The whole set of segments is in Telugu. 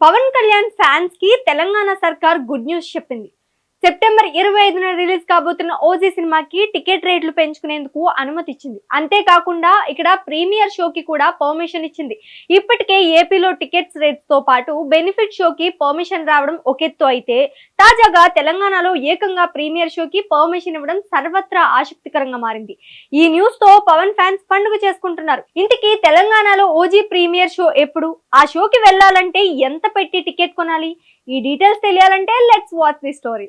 పవన్ కళ్యాణ్ ఫ్యాన్స్కి తెలంగాణ సర్కార్ గుడ్ న్యూస్ చెప్పింది. సెప్టెంబర్ ఇరవై ఐదున రిలీజ్ కాబోతున్న ఓజీ సినిమాకి టికెట్ రేట్లు పెంచుకునేందుకు అనుమతి ఇచ్చింది అంతేకాకుండా ఇక్కడ ప్రీమియర్ షోకి కూడా పర్మిషన్ ఇచ్చింది. ఇప్పటికే ఏపీలో టికెట్స్ రేట్తో పాటు బెనిఫిట్ షోకి పర్మిషన్ రావడం ఒకెత్తు అయితే తాజాగా తెలంగాణలో ఏకంగా ప్రీమియర్ షోకి పర్మిషన్ ఇవ్వడం సర్వత్రా ఆసక్తికరంగా మారింది. ఈ న్యూస్తో పవన్ ఫ్యాన్స్ పండుగ చేసుకుంటున్నారు. ఇంతకీ తెలంగాణలో ఓజీ ప్రీమియర్ షో ఎప్పుడు? ఆ షోకి వెళ్ళాలంటే ఎంత పెట్టి టికెట్ కొనాలి? ఈ డీటెయిల్స్ తెలియాలంటే let's watch the story.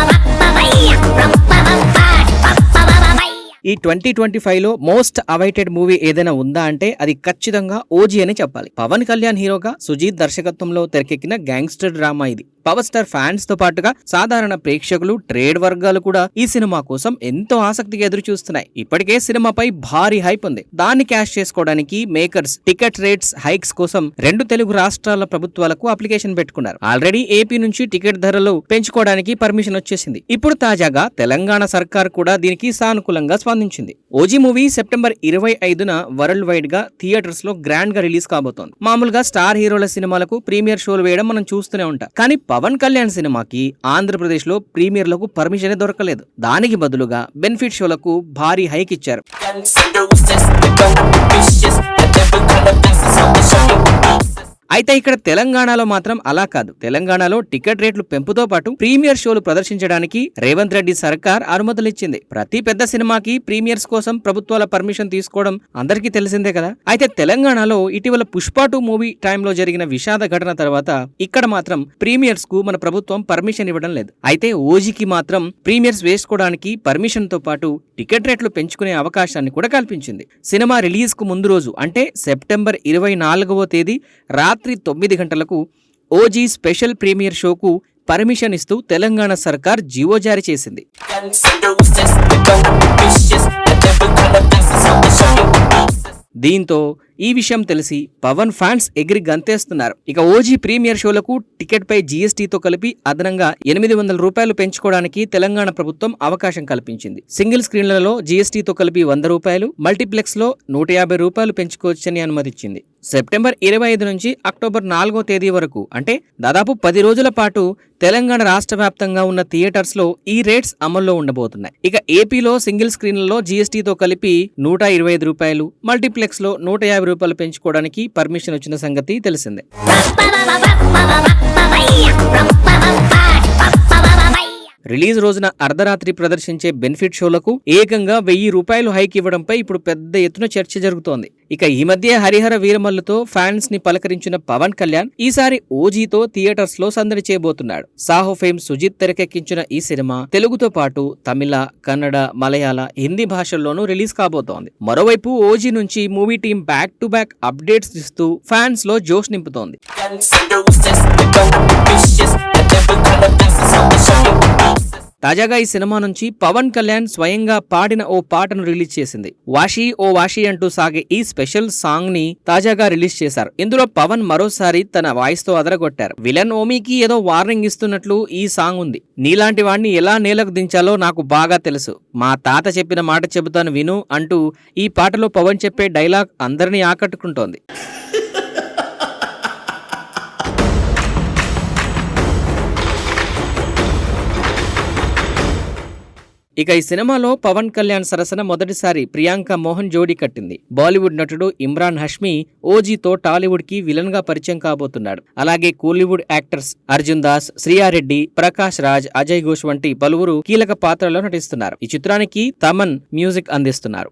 Twenty twenty ఫైవ్లో మోస్ట్ అవైటెడ్ మూవీ ఏదైనా ఉందా అంటే అది ఖచ్చితంగా ఓజీ అని చెప్పాలి. పవన్ కళ్యాణ్ హీరోగా సుజీత్ దర్శకత్వంలో తెరకెక్కిన గ్యాంగ్స్టర్ డ్రామా ఇది. పవర్ స్టార్ ఫ్యాన్స్తో పాటుగా సాధారణ ప్రేక్షకులు ట్రేడ్ వర్గాలు కూడా ఈ సినిమా కోసం ఎంతో ఆసక్తిగా ఎదురు చూస్తున్నాయి ఇప్పటికే సినిమాపై భారీ హైప్ ఉంది. దాన్ని క్యాష్ చేసుకోవడానికి మేకర్స్ టికెట్ రేట్స్ హైక్స్ కోసం రెండు తెలుగు రాష్ట్రాల ప్రభుత్వాలకు అప్లికేషన్ పెట్టుకున్నారు. ఆల్రెడీ ఏపీ నుంచి టికెట్ ధరలు పెంచుకోవడానికి పర్మిషన్ వచ్చేసింది. ఇప్పుడు తాజాగా తెలంగాణ సర్కార్ కూడా దీనికి సానుకూలంగా స్పందించింది. ఓజీ మూవీ సెప్టెంబర్ ఇరవై ఐదున వరల్డ్ వైడ్గా థియేటర్స్లో గ్రాండ్గా రిలీజ్ కాబోతోంది. మామూలుగా స్టార్ హీరోల సినిమాలకు ప్రీమియర్ షోలు వేయడం మనం చూస్తూనే ఉంటాం. కానీ పవన్ కళ్యాణ్ సినిమాకి ఆంధ్రప్రదేశ్లో ప్రీమియర్లకు పర్మిషన్ దొరకలేదు. దానికి బదులుగా బెనిఫిట్ షోలకు భారీ హైక్ ఇచ్చారు. అయితే ఇక్కడ తెలంగాణలో మాత్రం అలా కాదు. తెలంగాణలో టికెట్ రేట్లు పెంపుతో పాటు ప్రీమియర్ షోలు ప్రదర్శించడానికి రేవంత్ రెడ్డి సర్కార్ అనుమతులిచ్చింది. ప్రతి పెద్ద సినిమాకి ప్రీమియర్స్ కోసం ప్రభుత్వాల పర్మిషన్ తీసుకోవడం అందరికీ తెలిసిందే కదా. అయితే తెలంగాణలో ఇటీవల పుష్ప టూ మూవీ టైంలో జరిగిన విషాద ఘటన తర్వాత ఇక్కడ మాత్రం ప్రీమియర్స్కు మన ప్రభుత్వం పర్మిషన్ ఇవ్వడం లేదు. అయితే ఓజీకి మాత్రం ప్రీమియర్స్ వేసుకోవడానికి పర్మిషన్తో పాటు టికెట్ రేట్లు పెంచుకునే అవకాశాన్ని కూడా కల్పించింది. సినిమా రిలీజ్కు ముందు రోజు అంటే సెప్టెంబర్ ఇరవై నాలుగవ తేదీ రాత్రి రాత్రి తొమ్మిది గంటలకు ఓజీ స్పెషల్ ప్రీమియర్ షోకు పర్మిషన్ ఇస్తూ తెలంగాణ సర్కార్ జీవో జారీ చేసింది. దీంతో ఈ విషయం తెలిసి పవన్ ఫ్యాన్స్ ఎగిరి గంతేస్తున్నారు. ఇక ఓజీ ప్రీమియర్ షోలకు టికెట్ పై జీఎస్టీతో కలిపి అదనంగా ఎనిమిది వందల రూపాయలు పెంచుకోవడానికి తెలంగాణ ప్రభుత్వం అవకాశం కల్పించింది. సింగిల్ స్క్రీన్లలో జీఎస్టీతో కలిపి వంద రూపాయలు మల్టీప్లెక్స్లో నూట యాభై రూపాయలు పెంచుకోవచ్చని అనుమతిచ్చింది. సెప్టెంబర్ ఇరవై ఐదు నుంచి అక్టోబర్ నాలుగో తేదీ వరకు అంటే దాదాపు పది రోజుల పాటు తెలంగాణ రాష్ట్ర వ్యాప్తంగా ఉన్న థియేటర్స్లో ఈ రేట్స్ అమల్లో ఉండబోతున్నాయి. ఇక ఏపీలో సింగిల్ స్క్రీన్లలో జీఎస్టీతో కలిపి నూట ఇరవై ఐదు రూపాయలు మల్టీప్లెక్స్లో నూట యాభై రూపాయలు పెంచుకోవడానికి పర్మిషన్ వచ్చిన సంగతి తెలిసిందే. రిలీజ్ రోజున అర్ధరాత్రి ప్రదర్శించే బెనిఫిట్ షోలకు ఏకంగా వెయ్యి రూపాయలు హైక్ ఇవ్వడంపై ఇప్పుడు పెద్ద ఎత్తున చర్చ జరుగుతోంది. ఇక ఈ మధ్య హరిహర వీరమల్లుతో ఫ్యాన్స్ని పలకరించిన పవన్ కళ్యాణ్ ఈసారి ఓజీతో థియేటర్స్లో సందడి చేయబోతున్నాడు. సాహో ఫేమ్ సుజిత్ తెరకెక్కించిన ఈ సినిమా తెలుగుతో పాటు తమిళ కన్నడ మలయాళ హిందీ భాషల్లోనూ రిలీజ్ కాబోతోంది. మరోవైపు ఓజీ నుంచి movie team back to back updates ఇస్తూ ఫ్యాన్స్లో జోష్ నింపుతోంది. తాజాగా ఈ సినిమా నుంచి పవన్ కళ్యాణ్ స్వయంగా పాడిన ఓ పాటను రిలీజ్ చేసింది. వాషి ఓ వాషి అంటూ సాగే ఈ స్పెషల్ సాంగ్ని తాజాగా రిలీజ్ చేశారు. ఇందులో పవన్ మరోసారి తన వాయిస్తో అదరగొట్టారు. విలన్ ఓమీకి ఏదో వార్నింగ్ ఇస్తున్నట్లు ఈ సాంగ్ ఉంది. నీలాంటి వాడిని ఎలా నేలకు దించాలో నాకు బాగా తెలుసు. మా తాత చెప్పిన మాట చెబుతాను విను అంటూ ఈ పాటలో పవన్ చెప్పే డైలాగ్ అందరినీ ఆకట్టుకుంటోంది. ఇక ఈ సినిమాలో పవన్ కళ్యాణ్ సరసన మొదటిసారి ప్రియాంక మోహన్ జోడీ కట్టింది. బాలీవుడ్ నటుడు ఇమ్రాన్ హష్మి ఓజీతో టాలీవుడ్కి విలన్గా పరిచయం కాబోతున్నాడు. అలాగే కోలీవుడ్ యాక్టర్స్ అర్జున్ దాస్ శ్రీయారెడ్డి ప్రకాష్ రాజ్ అజయ్ ఘోష్ వంటి పలువురు కీలక పాత్రలో నటిస్తున్నారు. ఈ చిత్రానికి తమన్ మ్యూజిక్ అందిస్తున్నారు.